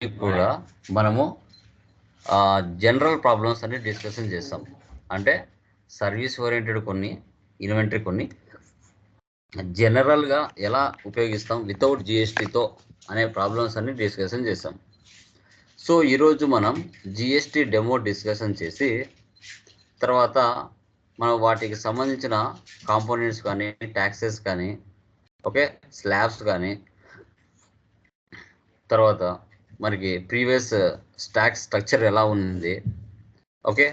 కూడా మనము general problems అన్ని డిస్కషన్ చేస్తాం. అంటే సర్వీస్ ఓరియంటెడ్ కొన్ని ఇన్వెంటరీ కొన్ని. జనరల్గా ఎలా ఉపయోగిస్తాం వితౌట్ జిఎస్టీతో అనే ప్రాబ్లమ్స్ అన్ని డిస్కషన్ చేస్తాం. సో ఈరోజు మనం జిఎస్టీ డెమో డిస్కషన్ చేసి తర్వాత మనం వాటికి సంబంధించిన కాంపోనెంట్స్ కానీ ట్యాక్సెస్ కానీ ఓకే స్లాబ్స్ కానీ తర్వాత మనకి ప్రీవియస్ స్టాక్స్ స్ట్రక్చర్ ఎలా ఉంది? ఓకే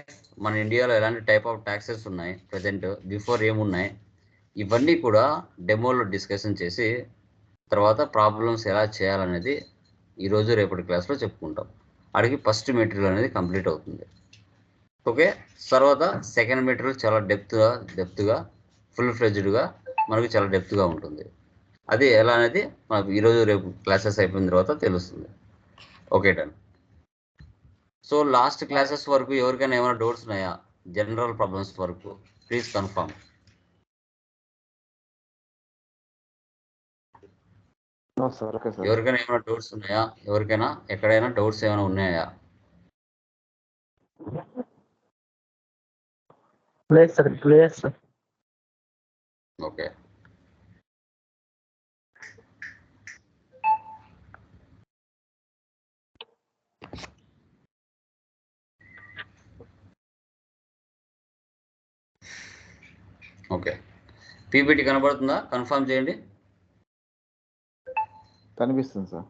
మన ఇండియాలో ఎలాంటి టైప్ ఆఫ్ ట్యాక్సెస్ ఉన్నాయి? ప్రజెంట్ బిఫోర్ ఏమున్నాయి? ఇవన్నీ కూడా డెమోలో డిస్కషన్ చేసి తర్వాత ప్రాబ్లమ్స్ ఎలా చేయాలనేది ఈరోజు రేపటి క్లాస్లో చెప్పుకుంటాం. అడిగి ఫస్ట్ మెటీరియల్ అనేది కంప్లీట్ అవుతుంది. ఓకే తర్వాత సెకండ్ మెటీరియల్ చాలా డెప్త్గా డెప్త్గా ఫుల్ ఫ్లెజ్డ్గా మనకు చాలా డెప్త్గా ఉంటుంది. అది ఎలా అనేది మనకు ఈరోజు రేపు క్లాసెస్ అయిపోయిన తర్వాత తెలుస్తుంది. Okay done so last classes వరకు ఎవరికైనా ఏమైనా డౌట్స్ ఉన్నాయా? జనరల్ ప్రాబ్లమ్స్ వరకు. ప్లీజ్ కన్ఫర్మ్ ఎవరికైనా ఏమైనా డౌట్స్ ఉన్నాయా? ఎవరికైనా? ఎక్కడైనా డౌట్స్ ఏమైనా ఉన్నాయా? లేదు సార్ లేదు సార్ ఓకే ఓకే. పీపీటీ కనబడుతుందా? కన్ఫర్మ్ చేయండి. కనిపిస్తుంది సార్.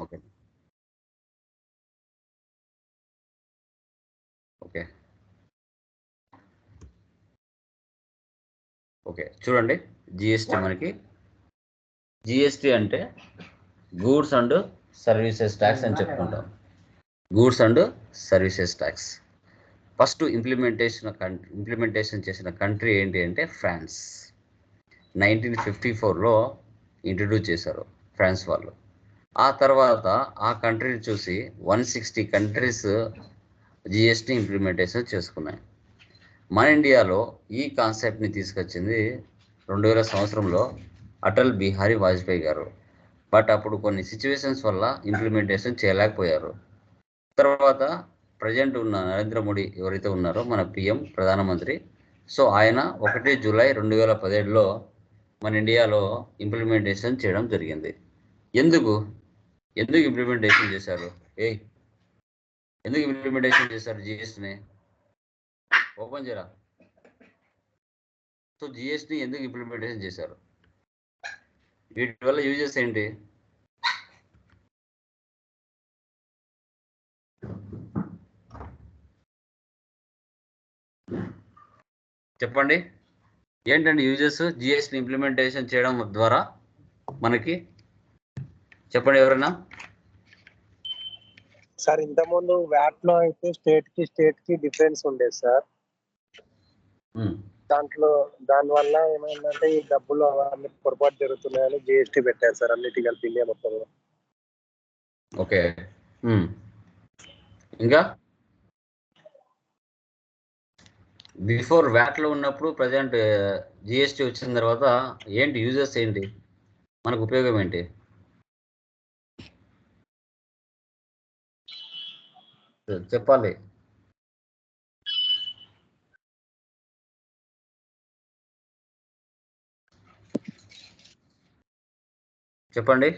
ఓకే. ఓకే. ఓకే. చూడండి. జిఎస్టీ మనకి. జిఎస్టీ అంటే గూడ్స్ అండ్ సర్వీసెస్ ట్యాక్స్ అని చెప్పుకుంటాం. Goods and services tax. First implementation implementation చేసిన కంట్రీ ఏంటి అంటే ఫ్రాన్స్. నైన్టీన్ ఫిఫ్టీ ఫోర్లో ఇంట్రడ్యూస్ చేశారు ఫ్రాన్స్ వాళ్ళు. ఆ తర్వాత ఆ కంట్రీని చూసి one sixty countries GST implementation చేసుకున్నాయి. మన ఇండియాలో ఈ కాన్సెప్ట్ని తీసుకొచ్చింది రెండు వేల సంవత్సరంలో అటల్ బిహారీ వాజ్పేయి గారు. బట్ అప్పుడు కొన్ని సిచ్యువేషన్స్ వల్ల ఇంప్లిమెంటేషన్ చేయలేకపోయారు. తర్వాత ప్రజెంట్ ఉన్న నరేంద్ర మోడీ ఎవరైతే ఉన్నారో మన పిఎం ప్రధానమంత్రి. సో ఆయన ఒకటి జూలై రెండు వేల పదిహేడులో మన ఇండియాలో ఇంప్లిమెంటేషన్ చేయడం జరిగింది. ఎందుకు? ఎందుకు ఇంప్లిమెంటేషన్ చేశారు? ఏ ఎందుకు ఇంప్లిమెంటేషన్ చేశారు జిఎస్టిని ఓపెన్ చేయరా? సో జిఎస్టిని ఎందుకు ఇంప్లిమెంటేషన్ చేశారు? వీటి వల్ల యూజెస్ ఏంటి? చెప్పండి. ఏంటండి యూజెస్ జిఎస్టీ ఇంప్లిమెంటేషన్ చేయడం ద్వారా మనకి? చెప్పండి ఎవరైనా సార్ ఇంతకుముందు వ్యాట్లో అయితే స్టేట్కి స్టేట్కి డిఫరెన్స్ ఉండేది సార్. దాంట్లో దాని వల్ల ఏమైందంటే ఈ డబ్బులు అవన్నీ పొరపాటు జరుగుతున్నాయని జిఎస్టీ పెట్టారు సార్ అన్నిటి కలిపి ఇండియా మొత్తంలో. ఓకే. ఇంకా? బిఫోర్ వ్యాట్లో ఉన్నప్పుడు ప్రజెంట్ జిఎస్టీ వచ్చిన తర్వాత ఏంటి యూజెస్ ఏంటి? మనకు ఉపయోగం ఏంటి? చెప్పాలి. చెప్పండి.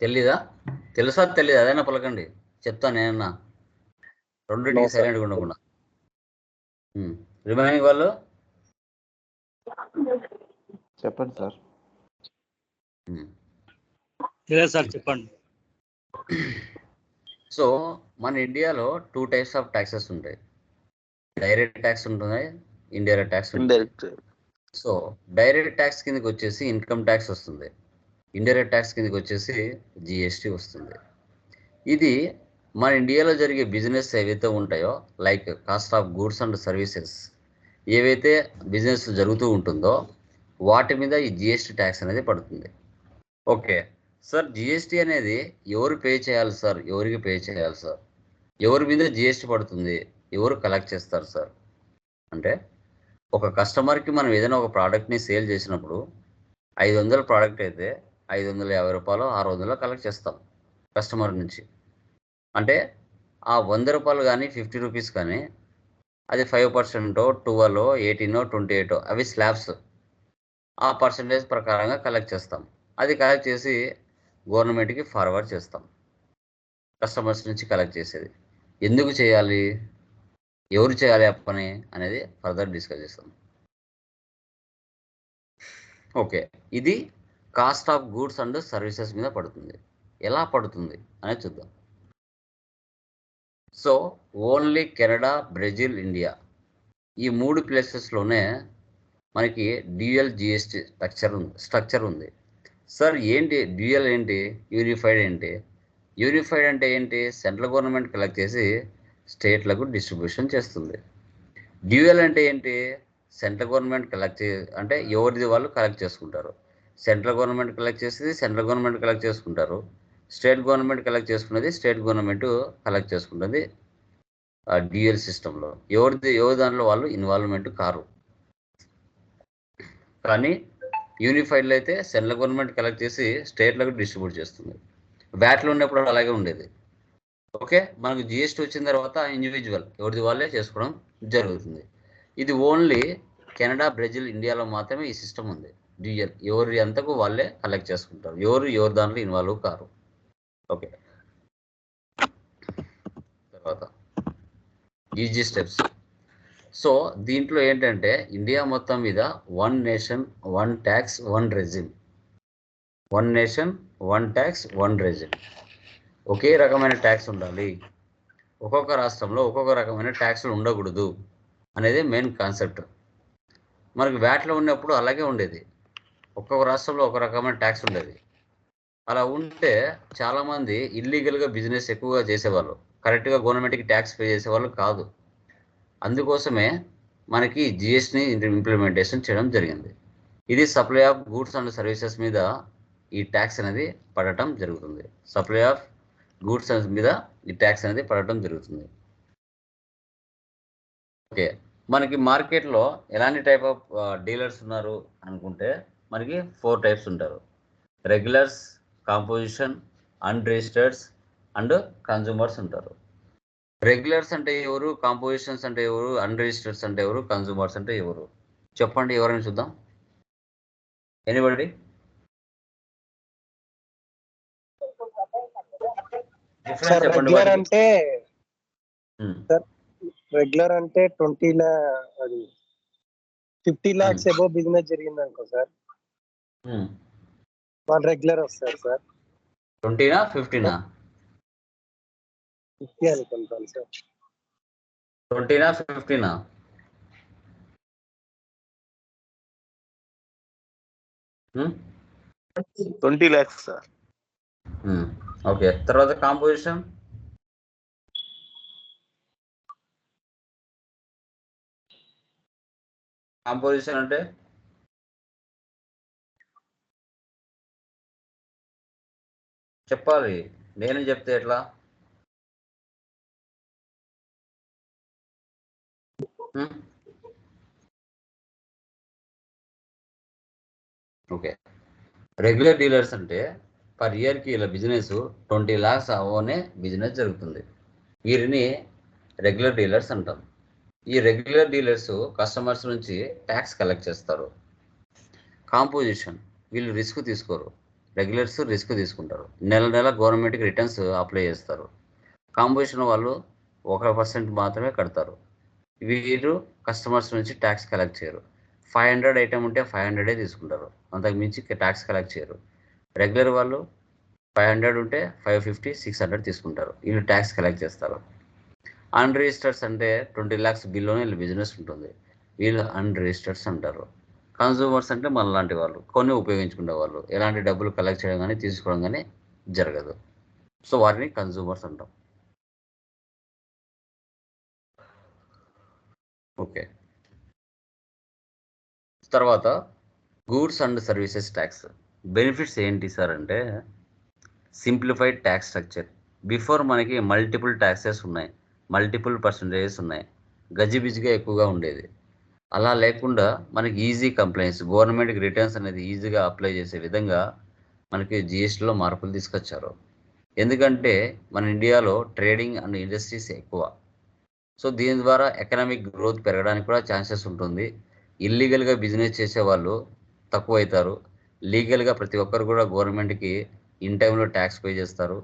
తెలీదా? తెలుసా? తెలీదా? అదైనా పలకండి. చెప్తాను నేనన్నా. రెండింటికి. సైలెంట్గా ఉండకుండా. రిమైనింగ్ వాళ్ళు? చెప్పండి సార్. సార్ చెప్పండి. సో మన ఇండియాలో టూ టైప్స్ ఆఫ్ ట్యాక్సెస్ ఉంటాయి. డైరెక్ట్ ట్యాక్స్ ఉంటుంది indirect tax indirect. So direct tax కిందకి వచ్చేసి ఇన్కమ్ ట్యాక్స్ వస్తుంది. ఇండైరెక్ట్ ట్యాక్స్ కిందకి వచ్చేసి జిఎస్టీ వస్తుంది. ఇది మన ఇండియాలో జరిగే బిజినెస్ ఏవైతే ఉంటాయో like cost of goods and services ఏవైతే బిజినెస్ జరుగుతూ ఉంటుందో వాటి మీద ఈ జిఎస్టీ ట్యాక్స్ అనేది పడుతుంది. ఓకే సార్ జిఎస్టీ అనేది ఎవరు పే చేయాలి సార్ ఎవరికి పే చేయాలి సార్ ఎవరి మీద జిఎస్టీ పడుతుంది? ఎవరు కలెక్ట్ చేస్తారు సార్ అంటే ఒక కస్టమర్కి మనం ఏదైనా ఒక ప్రోడక్ట్ని సేల్ చేసినప్పుడు ఐదు వందల ప్రోడక్ట్ అయితే ఐదు వందల యాభై రూపాయలు ఆరు వందలు కలెక్ట్ చేస్తాం కస్టమర్ నుంచి. అంటే ఆ వంద రూపాయలు కానీ ఫిఫ్టీ రూపీస్ కానీ అది ఫైవ్ పర్సెంటో ట్వెల్వ్ ఎయిటీనో ట్వంటీ ఎయిటో అవి స్లాబ్స్. ఆ పర్సంటేజ్ ప్రకారంగా కలెక్ట్ చేస్తాం. అది కలెక్ట్ చేసి గవర్నమెంట్కి ఫార్వర్డ్ చేస్తాం. కస్టమర్స్ నుంచి కలెక్ట్ చేసేది. ఎందుకు చేయాలి? ఎవరు చేయాలి ఆ పని అనేది ఫర్దర్ డిస్కస్ చేస్తాం. ఓకే. ఇది cost of goods and services మీద పడుతుంది. ఎలా పడుతుంది అనేది చూద్దాం. So only Canada Brazil India. ఈ మూడు ప్లేసెస్లోనే మనకి డ్యూయల్ జిఎస్టీ స్ట్రక్చర్ ఉంది స్ట్రక్చర్ ఉంది. సార్ ఏంటి డ్యూయల్ ఏంటి యూనిఫైడ్ ఏంటి? యూనిఫైడ్ అంటే ఏంటి? సెంట్రల్ గవర్నమెంట్ కలెక్ట్ చేసి స్టేట్లకు డిస్ట్రిబ్యూషన్ చేస్తుంది. డ్యూయల్ అంటే ఏంటి? సెంట్రల్ గవర్నమెంట్ కలెక్ట్ చే అంటే ఎవరిది వాళ్ళు కలెక్ట్ చేసుకుంటారు. సెంట్రల్ గవర్నమెంట్ కలెక్ట్ చేసేది సెంట్రల్ గవర్నమెంట్ కలెక్ట్ చేసుకుంటారు. స్టేట్ గవర్నమెంట్ కలెక్ట్ చేసుకున్నది స్టేట్ గవర్నమెంట్ కలెక్ట్ చేసుకుంటుంది డ్యూయల్ సిస్టంలో ఎవరిది ఎవరి దాంట్లో వాళ్ళు ఇన్వాల్వ్మెంట్ కారు. కానీ యూనిఫైడ్లో అయితే సెంట్రల్ గవర్నమెంట్ కలెక్ట్ చేసి స్టేట్లకు డిస్ట్రిబ్యూట్ చేస్తుంది. వ్యాట్లు ఉన్నప్పుడు అలాగే ఉండేది. ఓకే మనకు జిఎస్టీ వచ్చిన తర్వాత ఇండివిజువల్ ఎవరిది వాళ్ళే చేసుకోవడం జరుగుతుంది. ఇది ఓన్లీ కెనడా బ్రెజిల్ ఇండియాలో మాత్రమే ఈ సిస్టమ్ ఉంది. డ్యూయల్ ఎవరి అంతకు వాళ్ళే కలెక్ట్ చేసుకుంటారు. ఎవరు ఎవరి దాంట్లో ఇన్వాల్వ్ కారు. ఓకే. తర్వాత ఈజీ స్టెప్స్. సో దీంట్లో ఏంటంటే ఇండియా మొత్తం మీద one nation one tax one regime. One nation one tax one regime. ఒకే రకమైన ట్యాక్స్ ఉండాలి. ఒక్కొక్క రాష్ట్రంలో ఒక్కొక్క రకమైన ట్యాక్స్లు ఉండకూడదు అనేది మెయిన్ కాన్సెప్ట్. మనకి వ్యాట్లో ఉన్నప్పుడు అలాగే ఉండేది. ఒక్కొక్క రాష్ట్రంలో ఒక రకమైన ట్యాక్స్ ఉండేది. అలా ఉంటే చాలామంది ఇల్లీగల్గా బిజినెస్ ఎక్కువగా చేసేవాళ్ళు. కరెక్ట్గా గవర్నమెంట్కి ట్యాక్స్ పే చేసేవాళ్ళు కాదు. అందుకోసమే మనకి జిఎస్టిని ఇంప్లిమెంటేషన్ చేయడం జరిగింది. ఇది supply of goods and services మీద ఈ ట్యాక్స్ అనేది పడటం జరుగుతుంది. సప్లై ఆఫ్ గూడ్స్ మీద ఈ ట్యాక్స్ అనేది పడటం జరుగుతుంది. ఓకే. మనకి మార్కెట్లో ఎలాంటి టైప్ ఆఫ్ డీలర్స్ ఉన్నారు అనుకుంటే మనకి ఫోర్ టైప్స్ ఉంటారు. Regulars composition unregistereds and consumers ఉంటారు. రెగ్యులర్స్ అంటే ఎవరు కాంపోజిషన్స్ అంటే ఎవరు అన్రిజిస్టర్స్ అంటే ఎవరు కన్జ్యూమర్స్ అంటే ఎవరు? చెప్పండి ఎవరైనా చూద్దాం? Anybody regular. అంటే రెగ్యులర్ అంటే ట్వంటీ లా అది ఫిఫ్టీ లాక్స్ ఎబో బిజినెస్ జరిగింది అనుకో సార్. వాళ్ళు రెగ్యులర్ వస్తారు సార్. ట్వంటీనా ఫిఫ్టీనా? ఫిఫ్టీ అనుకుంటాను సార్. ట్వంటీనా ఫిఫ్టీనా? Twenty lakhs sir. ఓకే. తర్వాత కాంపోజిషన్? కాంపోజిషన్ అంటే? చెప్పాలి. నేను చెప్తే ఎట్లా? ఓకే. రెగ్యులర్ డీలర్స్ అంటే పర్ ఇయర్కి ఇలా బిజినెస్ ట్వంటీ ల్యాక్స్ అవనే బిజినెస్ జరుగుతుంది. వీరిని రెగ్యులర్ డీలర్స్ అంటాం. ఈ రెగ్యులర్ డీలర్స్ కస్టమర్స్ నుంచి ట్యాక్స్ కలెక్ట్ చేస్తారు. కాంపోజిషన్. వీళ్ళు రిస్క్ తీసుకోరు. రెగ్యులర్స్ రిస్క్ తీసుకుంటారు. నెల నెల గవర్నమెంట్కి రిటర్న్స్ అప్లై చేస్తారు. కాంపోజిషన్ వాళ్ళు ఒక పర్సెంట్ మాత్రమే కడతారు. వీరు కస్టమర్స్ నుంచి ట్యాక్స్ కలెక్ట్ చేయరు. ఫైవ్ హండ్రెడ్ ఐటమ్ ఉంటే ఫైవ్ హండ్రెడే తీసుకుంటారు. అంతకు మించి ట్యాక్స్ కలెక్ట్ చేయరు. రెగ్యులర్ వాళ్ళు ఫైవ్ హండ్రెడ్ ఉంటే ఫైవ్ ఫిఫ్టీ సిక్స్ హండ్రెడ్ తీసుకుంటారు. వీళ్ళు ట్యాక్స్ కలెక్ట్ చేస్తారు. అన్రిజిస్టర్స్ అంటే ట్వంటీ ల్యాక్స్ బిల్లోనే వీళ్ళు బిజినెస్ ఉంటుంది. వీళ్ళు అన్రిజిస్టర్స్ అంటారు. కన్సూమర్స్ అంటే మన లాంటి వాళ్ళు కొన్ని ఉపయోగించుకునే వాళ్ళు. ఎలాంటి డబ్బులు కలెక్ట్ చేయడం కానీ తీసుకోవడం కానీ జరగదు. సో వారిని కన్జ్యూమర్స్ అంటాం. ఓకే. తర్వాత goods and services tax. Benefits ఏంటి సార్ అంటే సింప్లిఫైడ్ ట్యాక్స్ స్ట్రక్చర్. బిఫోర్ మనకి మల్టిపుల్ ట్యాక్సెస్ ఉన్నాయి. మల్టిపుల్ పర్సంటేజెస్ ఉన్నాయి. గజిబిజిగా ఎక్కువగా ఉండేది. అలా లేకుండా మనకి ఈజీ కంప్లైంట్స్ గవర్నమెంట్కి రిటర్న్స్ అనేది ఈజీగా అప్లై చేసే విధంగా మనకి జిఎస్టీలో మార్పులు తీసుకొచ్చారు. ఎందుకంటే మన ఇండియాలో ట్రేడింగ్ అండ్ ఇండస్ట్రీస్ ఎక్కువ. సో దీని ద్వారా ఎకనామిక్ గ్రోత్ పెరగడానికి కూడా ఛాన్సెస్ ఉంటుంది. ఇల్లీగల్గా బిజినెస్ చేసే వాళ్ళు తక్కువ అవుతారు లీగల్గా ప్రతి ఒక్కరు కూడా గవర్నమెంట్కి ఇన్ టైంలో ట్యాక్స్ పే చేస్తారు.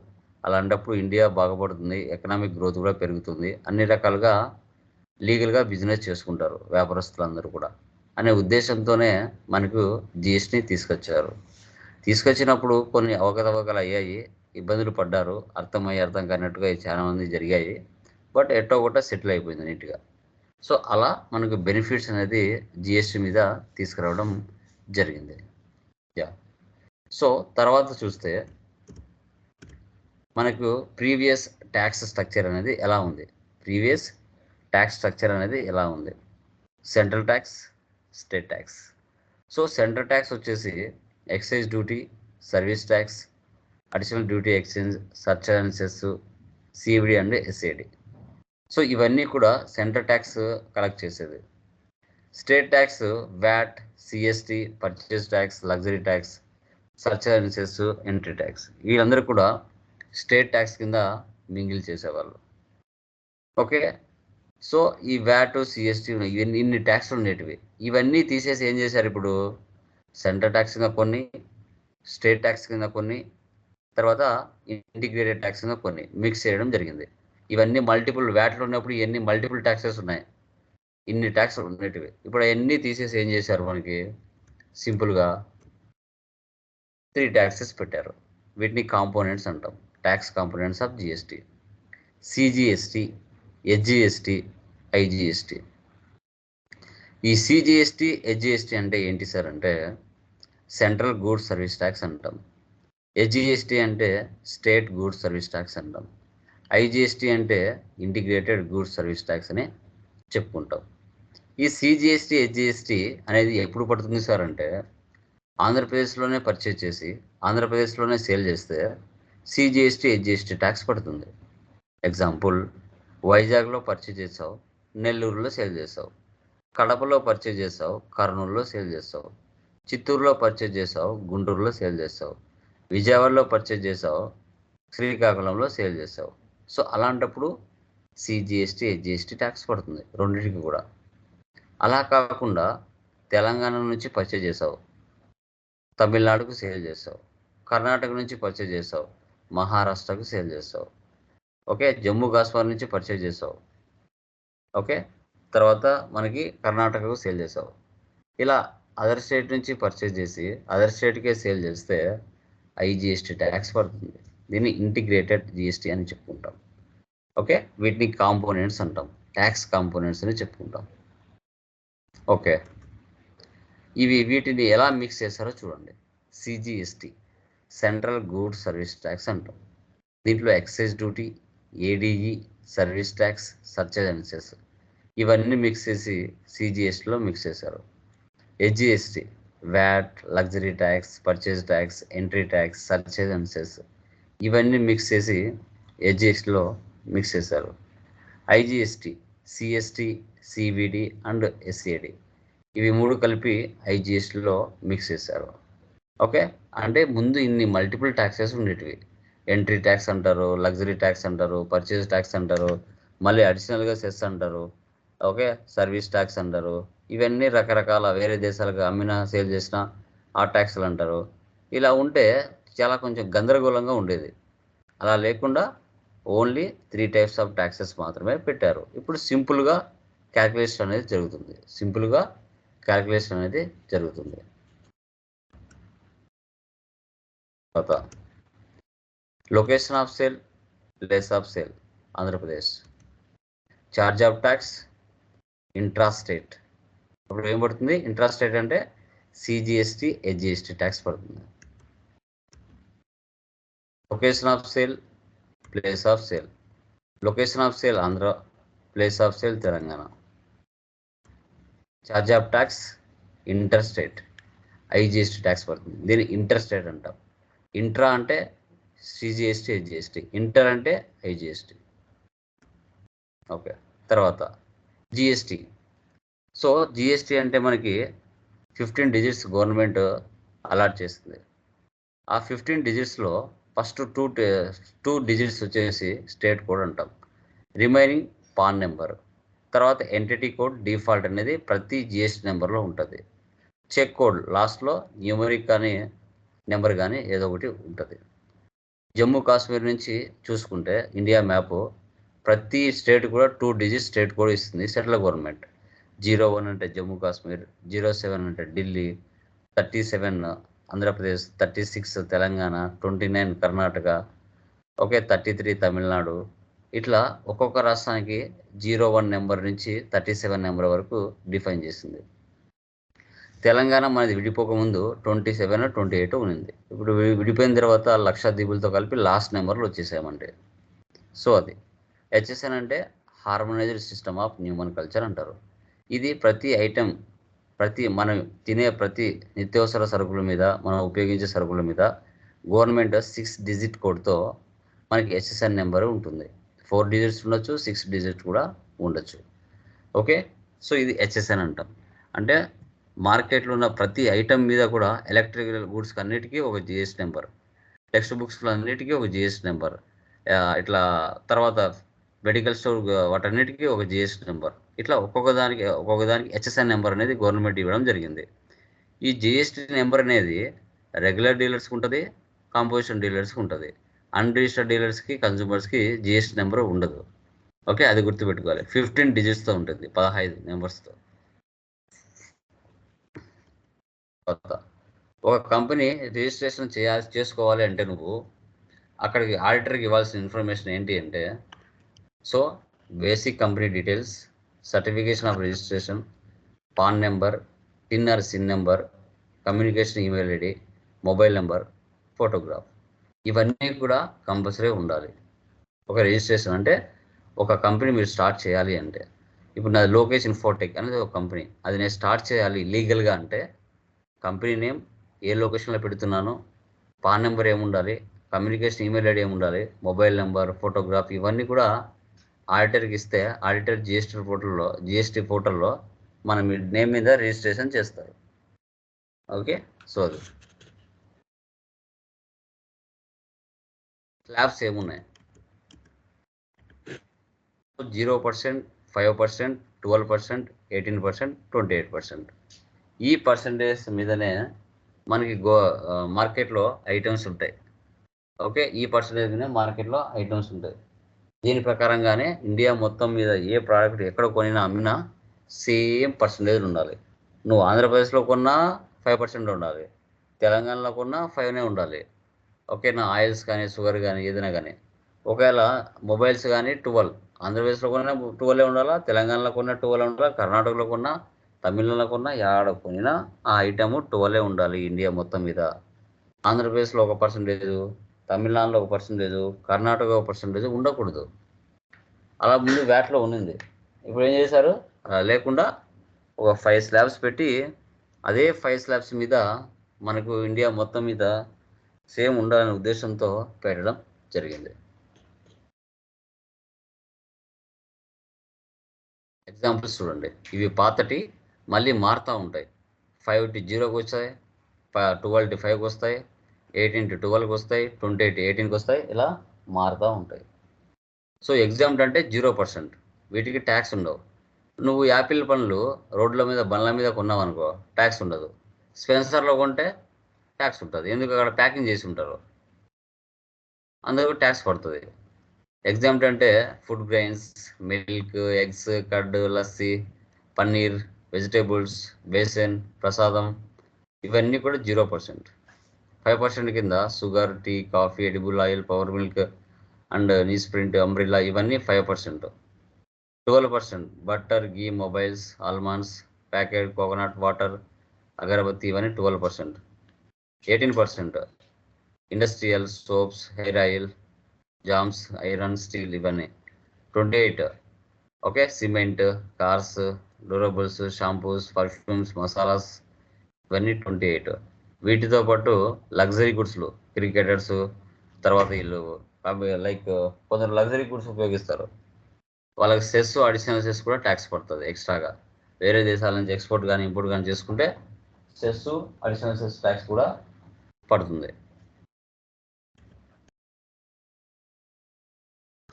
అలాంటప్పుడు ఇండియా బాగుపడుతుంది ఎకనామిక్ గ్రోత్ కూడా పెరుగుతుంది. అన్ని రకాలుగా లీగల్గా బిజినెస్ చేసుకుంటారు వ్యాపారస్తులందరూ కూడా అనే ఉద్దేశంతోనే మనకు జిఎస్టిని తీసుకొచ్చారు. తీసుకొచ్చినప్పుడు కొన్ని అవకతవకలు అయ్యాయి ఇబ్బందులు పడ్డారు అర్థమయ్యి అర్థం కానట్టుగా చాలా మంది జరిగాయి బట్ ఎట్టో ఒకట సెటిల్ అయిపోయింది నీట్గా. సో అలా మనకు బెనిఫిట్స్ అనేది జిఎస్టీ మీద తీసుకురావడం జరిగింది. యా. సో తర్వాత చూస్తే మనకు ప్రీవియస్ ట్యాక్స్ స్ట్రక్చర్ అనేది ఎలా ఉంది? ప్రీవియస్ ట్యాక్స్ స్ట్రక్చర్ అనేది ఎలా ఉంది? Central tax state tax. So central tax వచ్చేసి excise duty service tax additional duty exchange surcharges CBD and SAD. So ఇవన్నీ కూడా సెంట్రల్ ట్యాక్స్ కలెక్ట్ చేసేది state tax VAT CST purchase tax luxury tax surcharges entry tax. వీళ్ళందరూ కూడా state tax కింద mingle చేసేవాళ్ళు. Okay? So ఈ VAT CST ఇవన్నీ ఇన్ని ట్యాక్స్లు ఉండేటివి. ఇవన్నీ తీసేసి ఏం చేశారు ఇప్పుడు? సెంట్రల్ ట్యాక్స్ కింద కొన్ని స్టేట్ ట్యాక్స్ కింద కొన్ని తర్వాత ఇంటిగ్రేటెడ్ ట్యాక్స్ కింద కొన్ని మిక్స్ చేయడం జరిగింది. ఇవన్నీ మల్టిపుల్ వ్యాట్లు ఉన్నప్పుడు ఇవన్నీ మల్టిపుల్ ట్యాక్సెస్ ఉన్నాయి. ఇన్ని ట్యాక్స్లు ఉండేటివి. ఇప్పుడు అవన్నీ తీసేసి ఏం చేశారు మనకి? సింపుల్గా త్రీ ట్యాక్సెస్ పెట్టారు. వీటిని కాంపోనెంట్స్ అంటాం. Tax components of GST CGST SGST IGST. ఈ సిజిఎస్టీ హెచ్జిఎస్టీ అంటే ఏంటి సార్ అంటే సెంట్రల్ గూడ్స్ సర్వీస్ ట్యాక్స్ అంటాం. హెచ్జిఎస్టీ అంటే స్టేట్ గూడ్స్ సర్వీస్ ట్యాక్స్ అంటాం. ఐజిఎస్టీ అంటే ఇంటిగ్రేటెడ్ గూడ్స్ సర్వీస్ ట్యాక్స్ అని చెప్పుకుంటాం. ఈ సిజిఎస్టీ హెచ్జిఎస్టీ అనేది ఎప్పుడు పడుతుంది సార్ అంటే ఆంధ్రప్రదేశ్లోనే పర్చేజ్ చేసి ఆంధ్రప్రదేశ్లోనే సేల్ చేస్తే సిజిఎస్టీ హెచ్జిఎస్టీ ట్యాక్స్ పడుతుంది. ఎగ్జాంపుల్ వైజాగ్లో పర్చేజ్ చేసావు నెల్లూరులో సేల్ చేసావు కడపలో పర్చేజ్ చేసావు కర్నూలులో సేల్ చేస్తావు చిత్తూరులో పర్చేజ్ చేసావు గుంటూరులో సేల్ చేస్తావు విజయవాడలో పర్చేజ్ చేసావు శ్రీకాకుళంలో సేల్ చేసావు సో అలాంటప్పుడు సిజిఎస్టీ హెచ్జిఎస్టీ ట్యాక్స్ పడుతుంది రెండింటికి కూడా. అలా కాకుండా తెలంగాణ నుంచి పర్చేజ్ చేసావు తమిళనాడుకు సేల్ చేస్తావు కర్ణాటక నుంచి పర్చేజ్ చేసావు మహారాష్ట్రకు సేల్ చేస్తావు ఓకే? జమ్మూ కాశ్మీర్ నుంచి పర్చేజ్ చేసావు. ఓకే? తర్వాత మనకి కర్ణాటకకు సేల్ చేసావు. ఇలా అదర్ స్టేట్ నుంచి పర్చేజ్ చేసి అదర్ స్టేట్కే సేల్ చేస్తే ఐజిఎస్టీ ట్యాక్స్ పడుతుంది. దీన్ని ఇంటిగ్రేటెడ్ జిఎస్టీ అని చెప్పుకుంటాం. ఓకే? వీటిని కాంపోనెంట్స్ అంటాం. ట్యాక్స్ కాంపోనెంట్స్ అని చెప్పుకుంటాం. ఓకే? ఇవి వీటిని ఎలా మిక్స్ చేస్తారో చూడండి. CGST central goods service tax అంటాం. దీంట్లో excise duty ADE service tax surcharges ఇవన్నీ మిక్స్ చేసి సిజిఎస్టీలో మిక్స్ చేశారు. HGST VAT luxury tax purchase tax entry tax surcharges ఇవన్నీ మిక్స్ చేసి హెచ్జిఎస్టీలో మిక్స్ చేశారు. IGST CST CBD and SCD ఇవి మూడు కలిపి ఐజిఎస్టీలో మిక్స్ చేశారు. ఓకే అంటే ముందు ఇన్ని మల్టిపుల్ ట్యాక్సెస్ ఉండేటివి. ఎంట్రీ ట్యాక్స్ అంటారు లగ్జరీ ట్యాక్స్ అంటారు పర్చేజ్ ట్యాక్స్ అంటారు మళ్ళీ అడిషనల్గా సెస్ అంటారు ఓకే సర్వీస్ ట్యాక్స్ అంటారు ఇవన్నీ రకరకాల వేరే దేశాలకు అమ్మిన సేల్ చేసిన ఆ ట్యాక్స్లు అంటారు. ఇలా ఉంటే చాలా కొంచెం గందరగోళంగా ఉండేది. అలా లేకుండా only three types of taxes మాత్రమే పెట్టారు. ఇప్పుడు సింపుల్గా క్యాల్కులేషన్ అనేది జరుగుతుంది. సింపుల్గా క్యాల్కులేషన్ అనేది జరుగుతుంది. తర్వాత location of sale place of sale Andhra Pradesh. Charge of tax intra state ఏం పడుతుంది? ఇంట్రాస్టేట్ అంటే సిజిఎస్టీ హెచ్జిఎస్టీ ట్యాక్స్ పడుతుంది. Location of sale place of sale. Location of sale Andhra place of sale Telangana. Charge of tax inter state IGST tax పడుతుంది. దీన్ని interstate అంటాం. Intra అంటే CGST HGST. Inter అంటే IGST okay. తర్వాత GST. So GST అంటే మనకి fifteen digits government allot చేస్తుంది ఆ ఫిఫ్టీన్ డిజిట్స్లో ఫస్ట్ టూ టూ డిజిట్స్ వచ్చేసి స్టేట్ కోడ్ అంటాం. Remaining PAN number. తర్వాత ఎంటిటీ కోడ్ డిఫాల్ట్ అనేది ప్రతి జిఎస్టీ నెంబర్లో ఉంటుంది. చెక్ కోడ్ లాస్ట్లో న్యూమరిక్ కానీ నెంబర్ కానీ ఏదో ఒకటి ఉంటుంది. జమ్మూ కాశ్మీర్ నుంచి చూసుకుంటే ఇండియా మ్యాప్ ప్రతి స్టేట్ కూడా టూ డిజిట్ స్టేట్ కూడా ఇస్తుంది సెంట్రల్ గవర్నమెంట్. జీరో వన్ అంటే జమ్మూ కాశ్మీర్ జీరో సెవెన్ అంటే Delhi thirty seven Andhra Pradesh thirty six Telangana twenty nine Karnataka okay thirty three Tamil Nadu. ఇట్లా ఒక్కొక్క రాష్ట్రానికి జీరో వన్ నెంబర్ నుంచి థర్టీ సెవెన్ నెంబర్ వరకు డిఫైన్ చేసింది. తెలంగాణ మనది విడిపోకముందు ట్వంటీ సెవెన్ ట్వంటీ ఎయిట్ ఉన్నింది. ఇప్పుడు విడిపోయిన తర్వాత లక్షద్వీపులతో కలిపి లాస్ట్ నెంబర్లు వచ్చేసామంటే సో అది. హెచ్ఎస్ఎన్ అంటే harmonised system of nomenclature అంటారు. ఇది ప్రతి ఐటెం ప్రతి మనం తినే ప్రతి నిత్యావసర సరుకుల మీద మనం ఉపయోగించే సరుకుల మీద గవర్నమెంట్ సిక్స్ డిజిట్ కోడ్తో మనకి హెచ్ఎస్ఎన్ నెంబర్ ఉంటుంది. ఫోర్ డిజిట్స్ ఉండొచ్చు సిక్స్ డిజిట్స్ కూడా ఉండొచ్చు. ఓకే సో ఇది హెచ్ఎస్ఎన్ అంటాం. అంటే మార్కెట్లో ఉన్న ప్రతి ఐటెం మీద కూడా ఎలక్ట్రికల్ గూడ్స్కి అన్నిటికీ ఒక జిఎస్ నెంబర్ టెక్స్ట్ బుక్స్లో అన్నిటికీ ఒక జిఎస్ నెంబర్ ఇట్లా తర్వాత మెడికల్ స్టోర్ వాటన్నిటికీ ఒక జిఎస్టీ నెంబర్ ఇట్లా ఒక్కొక్క దానికి ఒక్కొక్క దానికి హెచ్ఎస్ఎన్ నెంబర్ అనేది గవర్నమెంట్ ఇవ్వడం జరిగింది. ఈ జిఎస్టీ నెంబర్ అనేది రెగ్యులర్ డీలర్స్కి ఉంటుంది కాంపోజిషన్ డీలర్స్కి ఉంటుంది. అన్రిజిస్టర్డ్ డీలర్స్కి కన్జ్యూమర్స్కి జిఎస్టీ నెంబర్ ఉండదు. ఓకే అది గుర్తుపెట్టుకోవాలి. ఫిఫ్టీన్ డిజిట్స్తో ఉంటుంది పదహైదు నెంబర్స్తో తర్వాత ఒక కంపెనీ రిజిస్ట్రేషన్ చేయాల్సి చేసుకోవాలి అంటే నువ్వు అక్కడికి ఆడిటర్కి ఇవ్వాల్సిన ఇన్ఫర్మేషన్ ఏంటి అంటే so basic company details certification of registration PAN number PIN or CIN number communication email ID mobile number photograph. ఇవన్నీ కూడా కంపల్సరీ ఉండాలి. ఒక రిజిస్ట్రేషన్ అంటే ఒక కంపెనీ మీరు స్టార్ట్ చేయాలి అంటే. ఇప్పుడు నాది లోకేష్ ఇన్ఫోటెక్ అనేది ఒక కంపెనీ. అది నేను స్టార్ట్ చేయాలి లీగల్గా అంటే కంపెనీ నేమ్ ఏ లొకేషన్లో పెడుతున్నాను పాన్ నెంబర్ ఏముండాలి కమ్యూనికేషన్ ఈమెయిల్ ఐడి ఏముండాలి మొబైల్ నెంబర్ ఫోటోగ్రాఫ్ ఇవన్నీ కూడా ఆడిటర్కి ఇస్తే ఆడిటర్ జిఎస్టీ పోర్టల్లో జిఎస్టీ పోర్టల్లో మన నేమ్ మీద రిజిస్ట్రేషన్ చేస్తారు. ఓకే? సో అది. స్లాబ్స్ ఏమున్నాయి? Zero percent five percent twelve percent eighteen percent twenty eight percent. ఈ పర్సంటేజ్ మీదనే మనకి గో మార్కెట్లో ఐటమ్స్ ఉంటాయి. ఓకే? ఈ పర్సంటేజ్ మీద మార్కెట్లో ఐటమ్స్ ఉంటాయి. దీని ప్రకారంగానే ఇండియా మొత్తం మీద ఏ ప్రోడక్ట్ ఎక్కడ కొనినా అమ్మినా సేమ్ పర్సంటేజ్ ఉండాలి. నువ్వు ఆంధ్రప్రదేశ్లో కొన్నా ఫైవ్ పర్సెంట్ ఉండాలి. తెలంగాణలో కొన్నా ఫైవ్నే ఉండాలి. ఓకేనా ఆయిల్స్ కానీ షుగర్ కానీ ఏదైనా కానీ. ఒకవేళ మొబైల్స్ కానీ ట్వెల్వ్ ఆంధ్రప్రదేశ్లో కొన్నా ట్వెల్వే ఉండాలా? తెలంగాణలో కొన్నా ట్వెల్వ్ ఉండాలా? కర్ణాటకలో కొన్నా తమిళనాడులో కొన్నా యాడ కొనినా ఆ ఐటమ్ ట్వెల్వే ఉండాలి ఇండియా మొత్తం మీద. ఆంధ్రప్రదేశ్లో ఒక పర్సంటేజ్ తమిళనాడులో ఒక పర్సంటేజ్ కర్ణాటక ఒక పర్సంటేజ్ ఉండకూడదు. అలా ముందు వ్యాట్లో ఉన్నింది. ఇప్పుడు ఏం చేశారు? అలా లేకుండా ఒక ఫైవ్ స్లాబ్స్ పెట్టి అదే ఫైవ్ స్లాబ్స్ మీద మనకు ఇండియా మొత్తం మీద సేమ్ ఉండాలనే ఉద్దేశంతో పెట్టడం జరిగింది. ఎగ్జాంపుల్స్ చూడండి. ఇవి పాతటి మళ్ళీ మారుతూ ఉంటాయి. ఫైవ్ టు జీరోకి వస్తాయి ట్వెల్వ్ టు ఫైవ్కి వస్తాయి ఎయిటీన్ టు ట్వెల్వ్కి వస్తాయి ట్వంటీ ఎయిట్ ఎయిటీన్కి వస్తాయి ఇలా మారుతూ ఉంటాయి. సో ఎగ్జామ్ అంటే జీరో పర్సెంట్. వీటికి ట్యాక్స్ ఉండవు. నువ్వు యాపిల్ పనులు రోడ్ల మీద బండ్ల మీద కొన్నావు అనుకో ట్యాక్స్ ఉండదు. స్పెన్సర్లో కొంటే ట్యాక్స్ ఉంటుంది. ఎందుకు అక్కడ ప్యాకింగ్ చేసి ఉంటారు? అందుకు ట్యాక్స్ పడుతుంది. ఎగ్జామ్ అంటే food grains milk eggs curd lassi paneer vegetables besan ప్రసాదం ఇవన్నీ కూడా జీరో పర్సెంట్. ఫైవ్ పర్సెంట్ కింద sugar tea coffee edible oil power milk and news print umbrella ఇవన్నీ five percent. Twelve percent butter ghee mobiles almonds packet coconut water agarbatti ఇవన్నీ twelve percent. Eighteen percent industrial soaps hair oil jams iron steel ఇవన్నీ. Twenty eight okay cement cars durables shampoos perfumes masalas ఇవన్నీ twenty eight. వీటితో పాటు luxury గుడ్స్లు cricketers తర్వాత వీళ్ళు like కొందరు luxury goods ఉపయోగిస్తారు. వాళ్ళకి సెస్ అడిషనల్ సెస్ కూడా ట్యాక్స్ పడుతుంది ఎక్స్ట్రాగా వేరే దేశాల నుంచి ఎక్స్పోర్ట్ కానీ ఇంపోర్ట్ కానీ చేసుకుంటే సెస్ అడిషనల్ సెస్ ట్యాక్స్ కూడా పడుతుంది.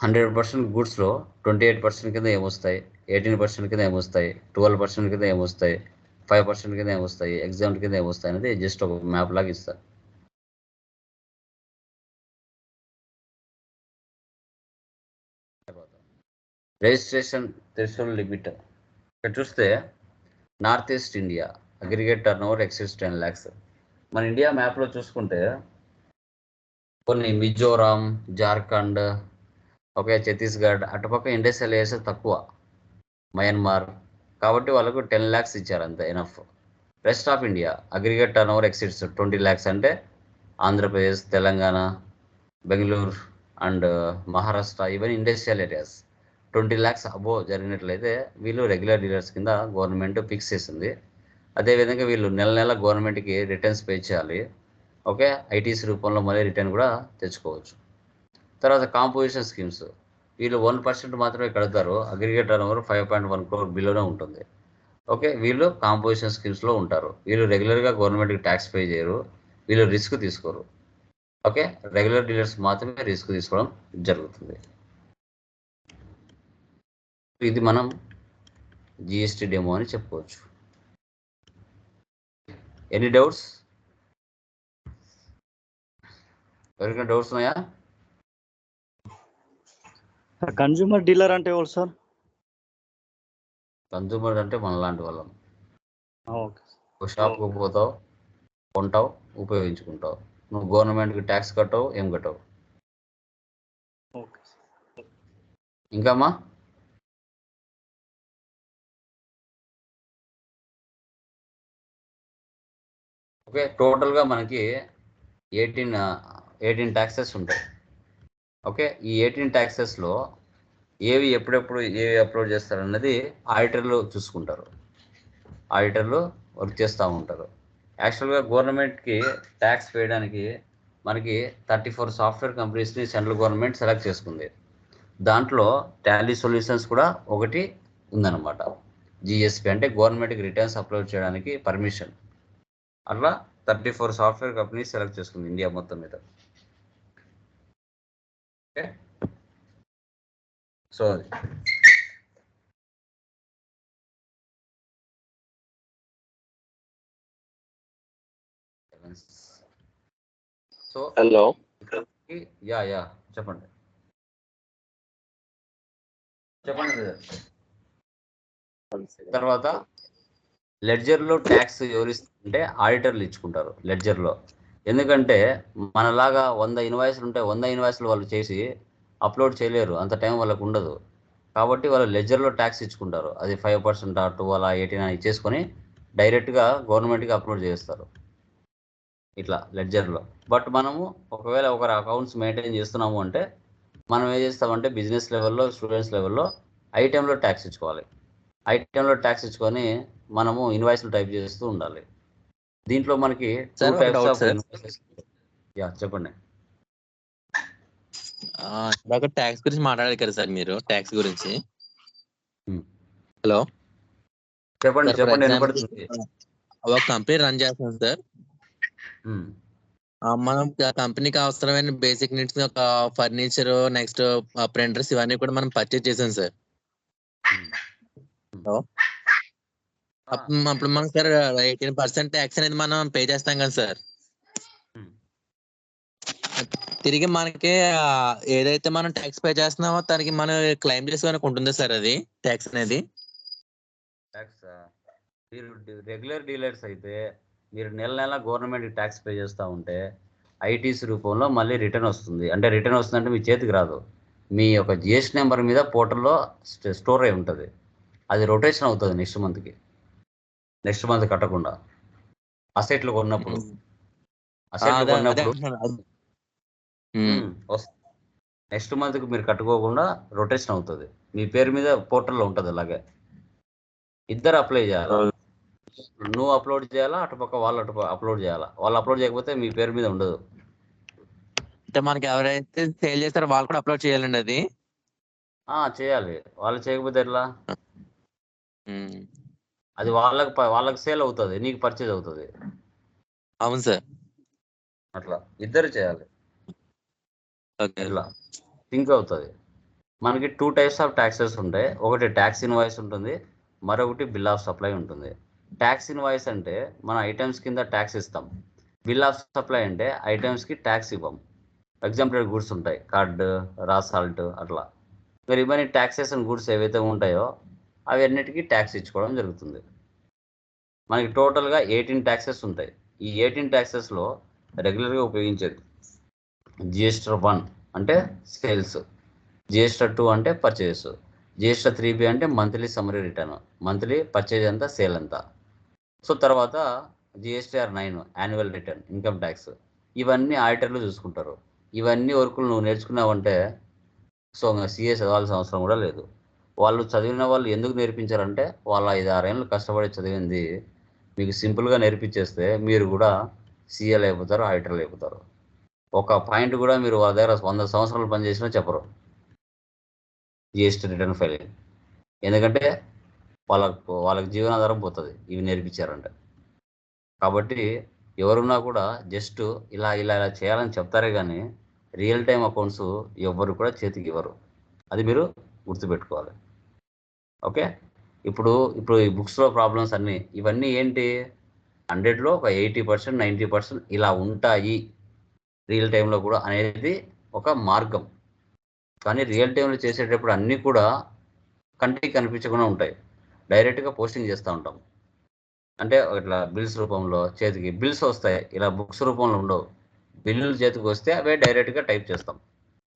హండ్రెడ్ పర్సెంట్ గూడ్స్లో ట్వంటీ ఎయిట్ పర్సెంట్ కింద ఏమొస్తాయి? ఎయిటీన్ పర్సెంట్ కింద ఏమొస్తాయి? ట్వెల్వ్ పర్సెంట్ కింద ఏమొస్తాయి? ఫైవ్ పర్సెంట్ కింద ఏమొస్తాయి? ఎగ్జామ్ కింద ఏమొస్తాయి అనేది జస్ట్ ఒక మ్యాప్ లాగా ఇస్తారు రిజిస్ట్రేషన్ థ్రెషోల్డ్ లిమిట్. ఇక్కడ చూస్తే north east India aggregate turnover excess ten lakhs. మన ఇండియా మ్యాప్లో చూసుకుంటే కొన్ని మిజోరాం జార్ఖండ్ ఓకే ఛత్తీస్గఢ్ అటుపక్క ఇండస్ట్రియల్ ఏరియాస్ తక్కువ. మయన్మార్ కాబట్టి వాళ్ళకు టెన్ ల్యాక్స్ ఇచ్చారు అంతే enough rest of India aggregate turnover exceeds twenty lakhs అంటే ఆంధ్రప్రదేశ్ తెలంగాణ బెంగళూరు అండ్ మహారాష్ట్ర ఇవన్నీ industrial areas twenty lakhs above జరిగినట్లయితే వీళ్ళు రెగ్యులర్ డీలర్స్ కింద గవర్నమెంట్ ఫిక్స్ చేసింది. అదేవిధంగా వీళ్ళు నెల నెల గవర్నమెంట్కి రిటర్న్స్ పే చేయాలి. ఓకే ఐటీసీ రూపంలో మళ్ళీ రిటర్న్ కూడా తెచ్చుకోవచ్చు. తర్వాత కాంపోజిషన్ స్కీమ్స్ వీళ్ళు వన్ పర్సెంట్ మాత్రమే కడతారు. Aggregate turn over five point one crore బిలోనే ఉంటుంది. ఓకే వీళ్ళు కాంపోజిషన్ స్కీమ్స్లో ఉంటారు. వీళ్ళు రెగ్యులర్గా గవర్నమెంట్కి ట్యాక్స్ పే చేయరు. వీళ్ళు రిస్క్ తీసుకోరు. ఓకే రెగ్యులర్ డీలర్స్ మాత్రమే రిస్క్ తీసుకోవడం జరుగుతుంది. ఇది మనం జిఎస్టీ డెమో అని చెప్పుకోవచ్చు. ఎనీ డౌట్స్ ఎవరికైనా డౌట్స్ ఉన్నాయా? కన్జ్యూమర్ డీలర్ అంటే ఎవరు సార్? కన్సూమర్ అంటే మనలాంటి వాళ్ళం. ఓకే ఒక షాప్కి పోతావు కొంటావు ఉపయోగించుకుంటావు. నువ్వు గవర్నమెంట్కి ట్యాక్స్ కట్టవు ఏం కట్టవు. ఓకే ఇంకా అమ్మా ఓకే టోటల్గా మనకి ఎయిటీన్ ఎయిటీన్ ట్యాక్సెస్ ఉంటాయి. ఓకే? ఈ ఎయిటీన్ ట్యాక్సెస్లో ఏవి ఎప్పుడెప్పుడు ఏవి అప్లోడ్ చేస్తారన్నది ఆడిటర్లు చూసుకుంటారు. ఆడిటర్లు వర్క్ చేస్తూ ఉంటారు. యాక్చువల్గా గవర్నమెంట్కి ట్యాక్స్ వేయడానికి మనకి థర్టీ ఫోర్ సాఫ్ట్వేర్ కంపెనీస్ని సెంట్రల్ గవర్నమెంట్ సెలెక్ట్ చేసుకుంది. దాంట్లో టాలీ సొల్యూషన్స్ కూడా ఒకటి ఉందన్నమాట. జిఎస్పి అంటే గవర్నమెంట్కి రిటర్న్స్ అప్లోడ్ చేయడానికి పర్మిషన్. అట్లా thirty four software companies select చేసుకుంది ఇండియా మొత్తం మీద. ఓకే. సో అది. So hello. యా యా చెప్పండి. చెప్పండి. తర్వాత లెడ్జర్లో ట్యాక్స్ ఎవరు ఇస్తుంటే ఆడిటర్లు ఇచ్చుకుంటారు లెడ్జర్లో. ఎందుకంటే మనలాగా వంద ఇన్వాయిస్లు ఉంటే వంద ఇన్వాయిస్లు వాళ్ళు చేసి అప్లోడ్ చేయలేరు. అంత టైం వాళ్ళకు ఉండదు. కాబట్టి వాళ్ళు లెడ్జర్లో ట్యాక్స్ ఇచ్చుకుంటారు. అది ఫైవ్ పర్సెంట్ టూ అలా ఎయిటీన్ ఇచ్చేసుకొని డైరెక్ట్గా గవర్నమెంట్కి అప్లోడ్ చేస్తారు. ఇట్లా లెడ్జర్లో బట్ మనము ఒకవేళ ఒకరి అకౌంట్స్ మెయింటైన్ చేస్తున్నాము అంటే మనం ఏం చేస్తామంటే బిజినెస్ లెవెల్లో స్టూడెంట్స్ లెవెల్లో ఐటెంలో ట్యాక్స్ ఇచ్చుకోవాలి. ఐటెంలో ట్యాక్స్ ఇచ్చుకొని మనము ఇన్వాయిస్లు టైప్ చేస్తూ ఉండాలి. దీంట్లో మనకి యా చెప్పండి. ఇందాక ట్యాక్స్ గురించి మాట్లాడారు కదా సార్ మీరు ట్యాక్స్ గురించి. Hmm. హలో చెప్పండి for చెప్పండి వినపడుతుంది. ఒక కంపెనీ రన్ చేస్తాం సార్. ఆ, మనం ఆ కంపెనీకి అవసరమైన బేసిక్ నీడ్స్ ఒక ఫర్నిచర్ నెక్స్ట్ ప్రింటర్స్ ఇవన్నీ కూడా మనం పర్చేజ్ చేసాం సార్. ఉమ్. అప్పుడు మనం సార్ ఎయిటీన్ పర్సెంట్ ట్యాక్స్ అనేది మనం పే చేస్తాం కదా సార్. తిరిగి మనకి ఏదైతే మనం ట్యాక్స్ పే చేస్తున్నామో దానికి మనం క్లెయిమ్ చేసుకోవడానికి ఉంటుందా సార్ అది ట్యాక్స్ అనేది? మీరు రెగ్యులర్ డీలర్స్ అయితే మీరు నెల నెల గవర్నమెంట్ ట్యాక్స్ పే చేస్తూ ఉంటే ఐటీసీ రూపంలో మళ్ళీ రిటర్న్ వస్తుంది. అంటే రిటర్న్ వస్తుందంటే మీ చేతికి రాదు. మీ యొక్క జిఎస్టీ నెంబర్ మీద పోర్టల్లో స్టోర్ అయి ఉంటుంది. అది రొటేషన్ అవుతుంది నెక్స్ట్ మంత్కి. నెక్స్ట్ మంత్ కట్టకుండా. అసెట్లు కొన్నప్పుడు. అసెట్లు కొన్నప్పుడు. నెక్స్ట్ మంత్కి మీరు కట్టుకోకుండా రొటేషన్ అవుతుంది. మీ పేరు మీద పోర్టల్లో ఉంటుంది అలాగే. ఇద్దరు అప్లై చేయాలి. నువ్వు అప్లోడ్ చేయాలా? అటుపక్క వాళ్ళు అటు అప్లోడ్ చేయాలా? వాళ్ళు అప్లోడ్ చేయకపోతే మీ పేరు మీద ఉండదు. అంటే మనకి ఎవరైతే సేల్ చేస్తారో వాళ్ళు కూడా అప్లోడ్ చేయాలండి అది? ఆ చేయాలి. వాళ్ళు చేయకపోతే ఎట్లా. అది వాళ్ళకి వాళ్ళకి సేల్ అవుతుంది నీకు పర్చేజ్ అవుతుంది. అవును సార్. అట్లా ఇద్దరు చేయాలి. ఇట్లా థింక్ అవుతుంది. మనకి టూ టైప్స్ ఆఫ్ ట్యాక్సెస్ ఉంటాయి. ఒకటి ట్యాక్స్ ఇన్వాయిస్ ఉంటుంది మరొకటి బిల్ ఆఫ్ సప్లై ఉంటుంది. ట్యాక్స్ ఇన్వాయిస్ అంటే మన ఐటమ్స్ కింద ట్యాక్స్ ఇస్తాం. బిల్ ఆఫ్ సప్లై అంటే ఐటమ్స్కి ట్యాక్స్ ఇవ్వం. ఎగ్జాంపుల్ గూడ్స్ ఉంటాయి. కార్డ్ రా సాల్ట్ అట్లా. మరి ఇవన్నీ ట్యాక్సెస్ అండ్ గూడ్స్ ఏవైతే ఉంటాయో అవి అన్నిటికీ ట్యాక్స్ ఇచ్చుకోవడం జరుగుతుంది. మనకి టోటల్గా ఎయిటీన్ ట్యాక్సెస్ ఉంటాయి. ఈ ఎయిటీన్ ట్యాక్సెస్లో రెగ్యులర్గా ఉపయోగించేది జిఎస్టర్ వన్ అంటే సేల్స్ జిఎస్టర్ టూ అంటే పర్చేస్ జిఎస్టర్ త్రీ బి అంటే monthly summary return monthly purchase ఎంత సేల్ ఎంత. సో తర్వాత GSTR nine annual return income tax ఇవన్నీ ఆడిటర్లు చూసుకుంటారు. ఇవన్నీ వర్కులు నువ్వు నేర్చుకున్నావంటే సో సిఏ చదవాల్సిన అవసరం కూడా లేదు. వాళ్ళు చదివిన వాళ్ళు ఎందుకు నేర్పించారంటే వాళ్ళ ఐదు ఆరేళ్ళు కష్టపడి చదివింది మీకు సింపుల్గా నేర్పించేస్తే మీరు కూడా సీఏ అయిపోతారు హైటర్లు అయిపోతారు. ఒక పాయింట్ కూడా మీరు వాళ్ళ దగ్గర వంద సంవత్సరాలు పనిచేసినా చెప్పరు. జిఎస్టీ రిటర్న్ ఫైలింగ్ ఎందుకంటే వాళ్ళకు వాళ్ళకి జీవనాధారం పోతుంది ఇవి నేర్పించారంటే కాబట్టి ఎవరున్నా కూడా జస్ట్ ఇలా ఇలా ఇలా చేయాలని చెప్తారే కానీ రియల్ టైం అకౌంట్స్ ఎవరు కూడా చేతికి ఇవ్వరు. అది మీరు గుర్తుపెట్టుకోవాలి. ఓకే? ఇప్పుడు ఇప్పుడు ఈ బుక్స్లో ప్రాబ్లమ్స్ అన్నీ ఇవన్నీ ఏంటి? హండ్రెడ్లో ఒక ఎయిటీ పర్సెంట్ నైంటీ పర్సెంట్ ఇలా ఉంటాయి. రియల్ టైంలో కూడా అనేది ఒక మార్గం. కానీ రియల్ టైంలో చేసేటప్పుడు అన్నీ కూడా కంటికి కనిపించకుండా ఉంటాయి. డైరెక్ట్గా పోస్టింగ్ చేస్తూ ఉంటాం. అంటే ఇట్లా బిల్స్ రూపంలో చేతికి బిల్స్ వస్తాయి. ఇలా బుక్స్ రూపంలో ఉండవు. బిల్లులు చేతికి వస్తే అవే డైరెక్ట్గా టైప్ చేస్తాం.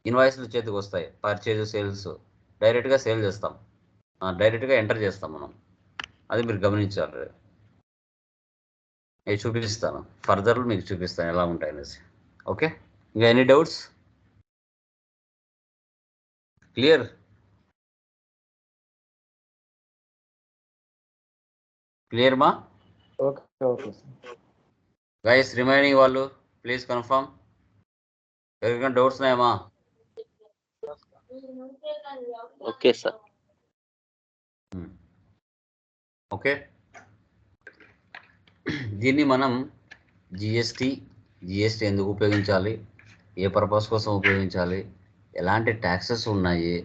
ఇన్వాయిస్లు చేతికి వస్తాయి. పర్చేజ్ సేల్స్ డైరెక్ట్గా సేల్ చేస్తాం. డైరెక్ట్గా ఎంటర్ చేస్తాం మనం. అది మీరు గమనించాలి. నేను చూపిస్తాను. ఫర్దర్ మీకు చూపిస్తాను ఎలా ఉంటాయి అనేసి ఓకే? ఇంకా ఎనీ డౌట్స్? క్లియర్? క్లియర్ మా? Okay okay. Sir guys remaining వాళ్ళు ప్లీజ్ కన్ఫర్మ్ ఎవరికైనా డౌట్స్ ఉన్నాయమ్మా ఓకే సార్. ఓకే. దీన్ని మనం జిఎస్టి జిఎస్టి ఎందుకు ఉపయోగించాలి? ఏ పర్పస్ కోసం ఉపయోగించాలి? ఎలాంటి ట్యాక్సెస్ ఉన్నాయి?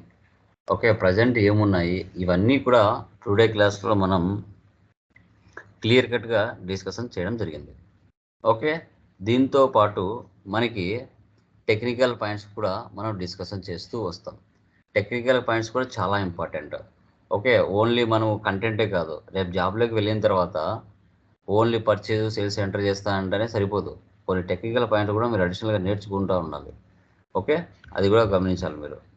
ఓకే ప్రజెంట్ ఏమున్నాయి? ఇవన్నీ కూడా టుడే క్లాస్లో మనం క్లియర్ కట్గా డిస్కషన్ చేయడం జరిగింది. ఓకే దీంతో పాటు మనకి టెక్నికల్ పాయింట్స్ కూడా మనం డిస్కషన్ చేస్తూ వస్తాం. టెక్నికల్ పాయింట్స్ కూడా చాలా ఇంపార్టెంట్. ఓకే ఓన్లీ మనం కంటెంటే కాదు. రేపు జాబ్లోకి వెళ్ళిన తర్వాత ఓన్లీ పర్చేజ్ సేల్స్ ఎంటర్ చేస్తానంటేనే సరిపోదు. కొన్ని టెక్నికల్ పాయింట్ కూడా మీరు అడిషనల్గా నేర్చుకుంటూ ఉండాలి. ఓకే? అది కూడా గమనించాలి మీరు.